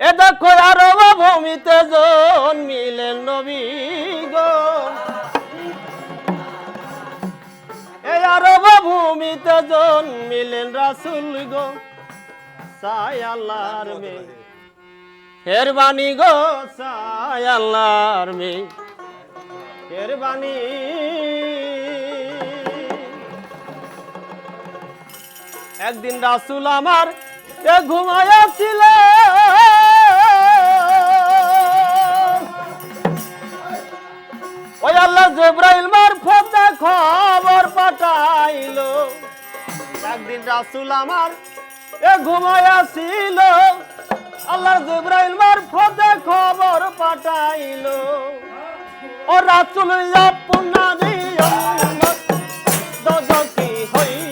এ দেখো আরও ভূমিতে জন্মিলেন নবী গো। এই আরব ভূমিতে রাসুল গো। সাই আল্লাহর মে হেরবানি গো সাই আল্লাহর মে হেরবানি একদিন রাসুল আমার এ ওই আল্লাহ জেব্রাইল মারফতে খবর পাঠাইলো। একদিন রাসুল আমার এ ঘুমায়া ছিল। আল্লাহ জেব্রাইল মারফতে খবর পাঠাইলো। ও রাসুল পুনা উম্মত দজকি হইল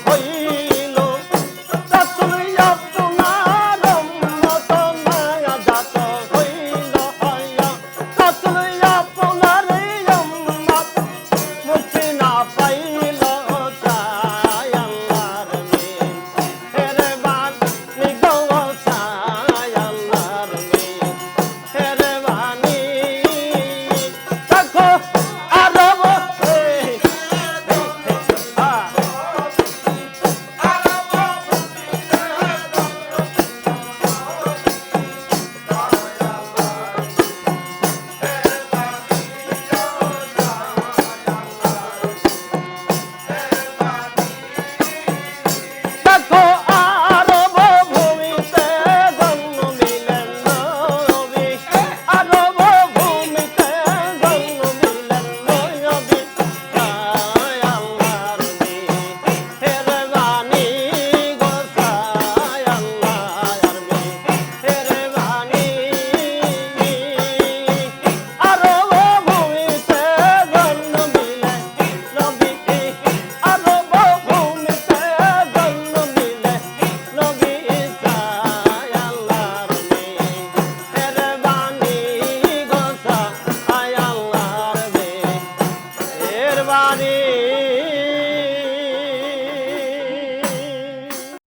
去。